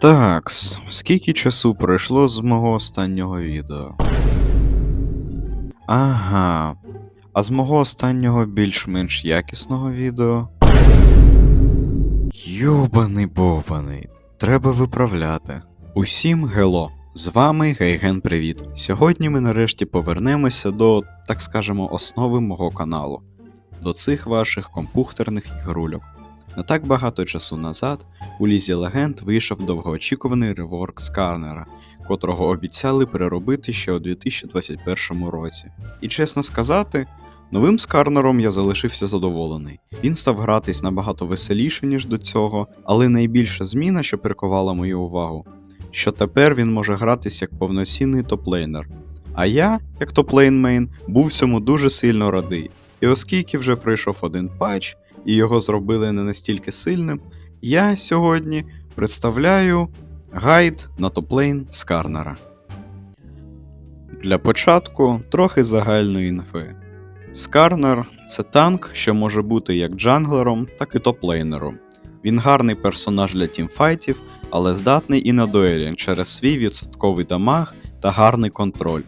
Так, скільки часу пройшло з мого останнього відео? Ага. А з мого останнього більш-менш якісного відео. Йобаний бобаний. Треба виправляти. Усім гело. З вами Гейген Привіт. Сьогодні ми нарешті повернемося до, так скажемо, основи мого каналу. До цих ваших компухтерних ігрульок. Не так багато часу назад у Лізі Легенд вийшов довгоочікуваний реворк Скарнера, котрого обіцяли переробити ще у 2021 році. І чесно сказати, новим Скарнером я залишився задоволений. Він став гратись набагато веселіше, ніж до цього, але найбільша зміна, що прикувала мою увагу, що тепер він може гратись як повноцінний топлейнер. А я, як топлейнмейн, був цьому дуже сильно радий. І оскільки вже пройшов один патч, і його зробили не настільки сильним, я сьогодні представляю гайд на топлейн Скарнера. Для початку трохи загальної інфи. Скарнер це танк, що може бути як джанглером, так і топлейнером. Він гарний персонаж для тімфайтів, але здатний і на дуелі через свій відсотковий дамаг та гарний контроль.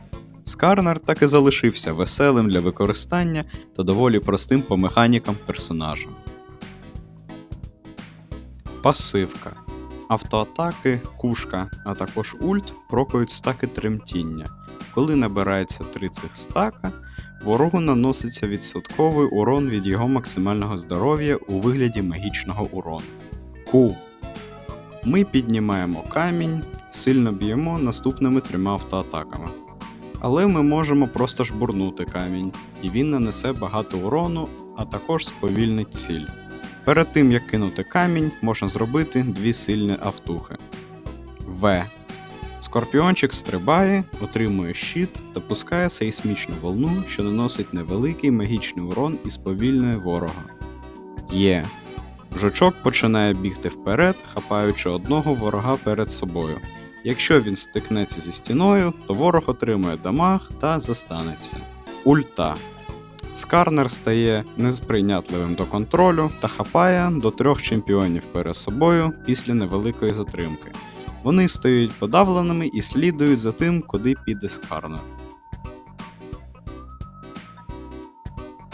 Скарнер так і залишився веселим для використання та доволі простим по механікам персонажем. Пасивка. Автоатаки, кушка, а також ульт прокають стаки тремтіння. Коли набирається 3 цих стака, ворогу наноситься відсотковий урон від його максимального здоров'я у вигляді магічного урону. Ку. Ми піднімаємо камінь, сильно б'ємо наступними трьома автоатаками. Але ми можемо просто жбурнути камінь, і він нанесе багато урону, а також сповільнить ціль. Перед тим як кинути камінь, можна зробити дві сильні автухи. В. Скорпіончик стрибає, отримує щит та пускає сейсмічну волну, що наносить невеликий магічний урон і сповільнює ворога. Є. Жучок починає бігти вперед, хапаючи одного ворога перед собою. Якщо він стикнеться зі стіною, то ворог отримує дамаг та застанеться. Ульта. Скарнер стає несприйнятливим до контролю та хапає до трьох чемпіонів перед собою після невеликої затримки. Вони стають подавленими і слідують за тим, куди піде Скарнер.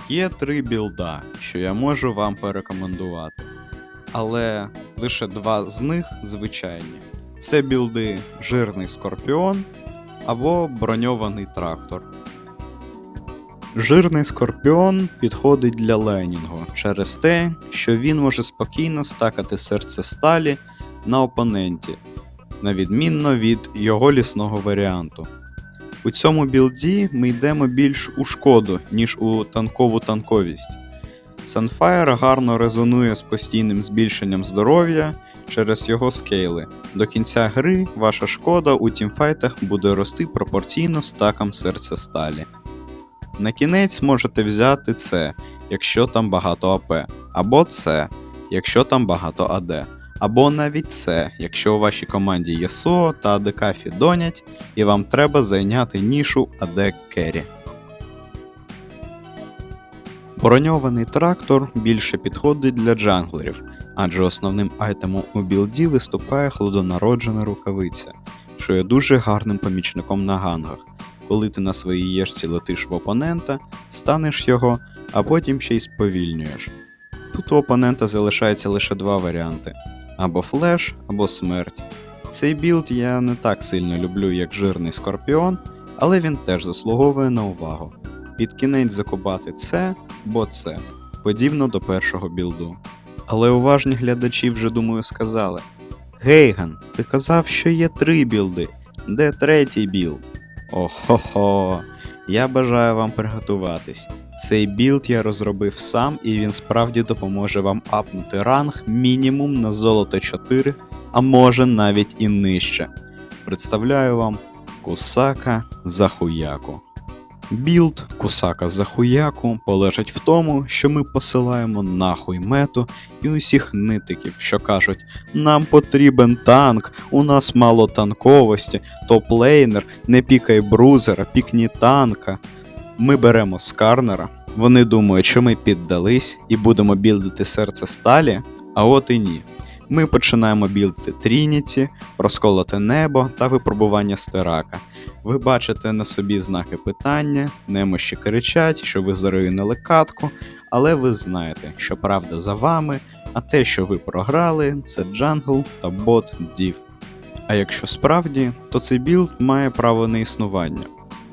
Є три білда, що я можу вам порекомендувати. Але лише два з них звичайні. Це білди жирний скорпіон або броньований трактор. Жирний скорпіон підходить для ленінгу через те, що він може спокійно стакати серце сталі на опоненті, на відмінно від його лісного варіанту. У цьому білді ми йдемо більш у шкоду, ніж у танкову танковість. Sunfire гарно резонує з постійним збільшенням здоров'я через його скейли. До кінця гри ваша шкода у тімфайтах буде рости пропорційно стакам серця сталі. На кінець можете взяти це, якщо там багато АП, або це, якщо там багато АД, або навіть це, якщо у вашій команді є СО та АДК фідонять, і вам треба зайняти нішу АД Керрі. Броньований трактор більше підходить для джанглерів, адже основним айтемом у білді виступає хладонароджена рукавиця, що є дуже гарним помічником на гангах. Коли ти на своїй єшці летиш в опонента, станеш його, а потім ще й сповільнюєш. Тут у опонента залишається лише два варіанти: або флеш, або смерть. Цей білд я не так сильно люблю, як жирний скорпіон, але він теж заслуговує на увагу. Під кінець закубати це, бо це, подібно до першого білду. Але уважні глядачі вже думаю сказали: Гейган, ти казав, що є три білди. Де третій білд? Охо-хо, я бажаю вам приготуватись. Цей білд я розробив сам, і він справді допоможе вам апнути ранг мінімум на золото 4, а може навіть і нижче. Представляю вам Кусака за хуяку. Білд Кусака за хуяку полежить в тому, що ми посилаємо нахуй мету і усіх нитиків, що кажуть: нам потрібен танк, у нас мало танковості, топ-лейнер, не пікай брузера, пікні танка. Ми беремо скарнера. Вони думають, що ми піддались і будемо білдити серце сталі, а от і ні. Ми починаємо білити Трініті, розколоте небо та випробування стирака. Ви бачите на собі знаки питання, немощі кричать, що ви заруїнили катку, але ви знаєте, що правда за вами, а те, що ви програли, це джангл та бот Дів. А якщо справді, то цей білд має право на існування.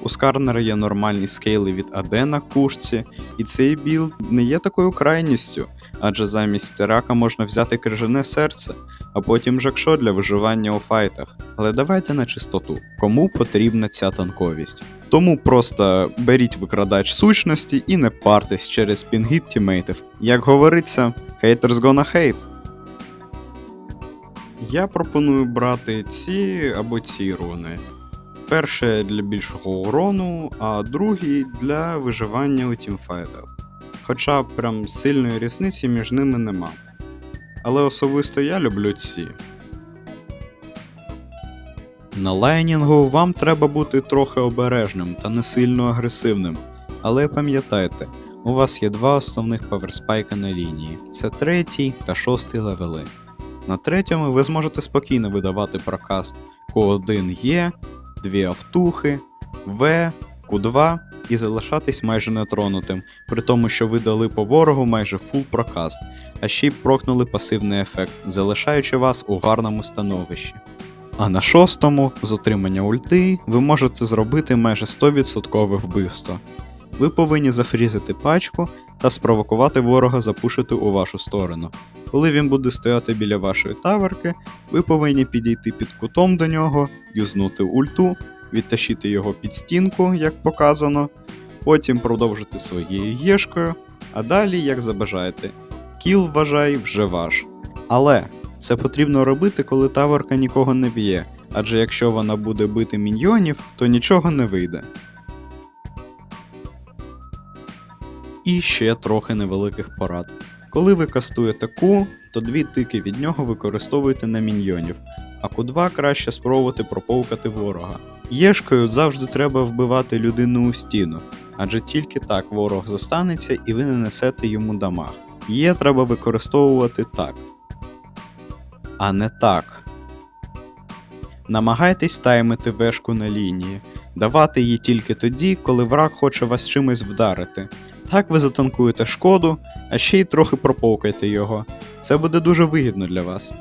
У Скарнера є нормальні скейли від АД на кушці, і цей білд не є такою крайністю, адже замість стирака можна взяти крижане серце, а потім жакшо для виживання у файтах. Але давайте на чистоту, кому потрібна ця танковість. Тому просто беріть викрадач сущності і не партесь через пінгіт тімейтів. Як говориться, haters gonna hate. Я пропоную брати ці або ці руни. Перше для більшого урону, а другий для виживання у тімфайтах. Хоча прям сильної різниці між ними нема. Але особисто я люблю ці. На лайнінгу вам треба бути трохи обережним та не сильно агресивним. Але пам'ятайте, у вас є два основних паверспайка на лінії: це третій та шостий левели. На третьому ви зможете спокійно видавати прокаст Q1 Е, дві автухи, В, Q2 і залишатись майже нетронутим, при тому, що ви дали по ворогу майже фул прокаст, а ще й прокнули пасивний ефект, залишаючи вас у гарному становищі. А на шостому, з отримання ульти, ви можете зробити майже 100% вбивство. Ви повинні зафрізити пачку та спровокувати ворога запушити у вашу сторону. Коли він буде стояти біля вашої таверки, ви повинні підійти під кутом до нього, юзнути ульту, відтащити його під стінку, як показано, потім продовжити своєю єшкою, а далі, як забажаєте. Кіл, вважай, вже ваш. Але це потрібно робити, коли таверка нікого не б'є, адже якщо вона буде бити міньйонів, то нічого не вийде. І ще трохи невеликих порад. Коли ви кастуєте Q, то дві тики від нього використовуйте на міньйонів, а Q2 краще спробувати проповкати ворога. Єшкою завжди треба вбивати людину у стіну, адже тільки так ворог застанеться і ви не несете йому дамаг. Є треба використовувати так. А не так. Намагайтесь таймити вешку на лінії, давати її тільки тоді, коли враг хоче вас чимось вдарити. Так ви затанкуєте шкоду, а ще й трохи проповкайте його. Це буде дуже вигідно для вас.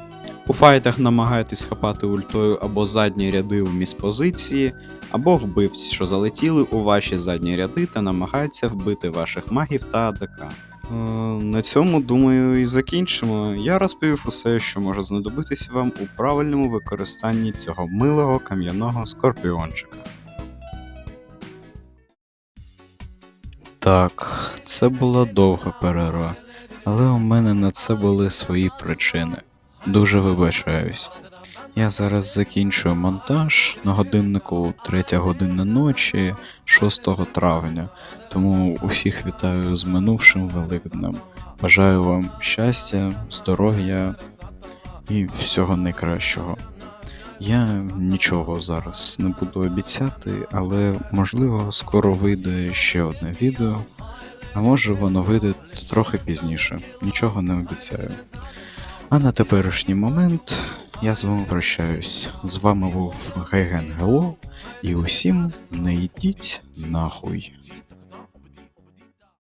У файтах намагайтесь хапати ультою або задні ряди у міспозиції, або вбивць, що залетіли у ваші задні ряди та намагаються вбити ваших магів та АДК. Е, На цьому, думаю, і закінчимо. Я розповів усе, що може знадобитись вам у правильному використанні цього милого кам'яного скорпіончика. Так, це була довга перерва, але у мене на це були свої причини. Дуже вибачаюсь. Я зараз закінчую монтаж на годиннику 3 година ночі 6 травня, тому усіх вітаю з минувшим Великднем. Бажаю вам щастя, здоров'я і всього найкращого. Я нічого зараз не буду обіцяти, але можливо скоро вийде ще одне відео, а може воно вийде трохи пізніше. Нічого не обіцяю. А на теперішній момент я з вами прощаюсь. З вами був Гайген Гело, і усім не йдіть нахуй.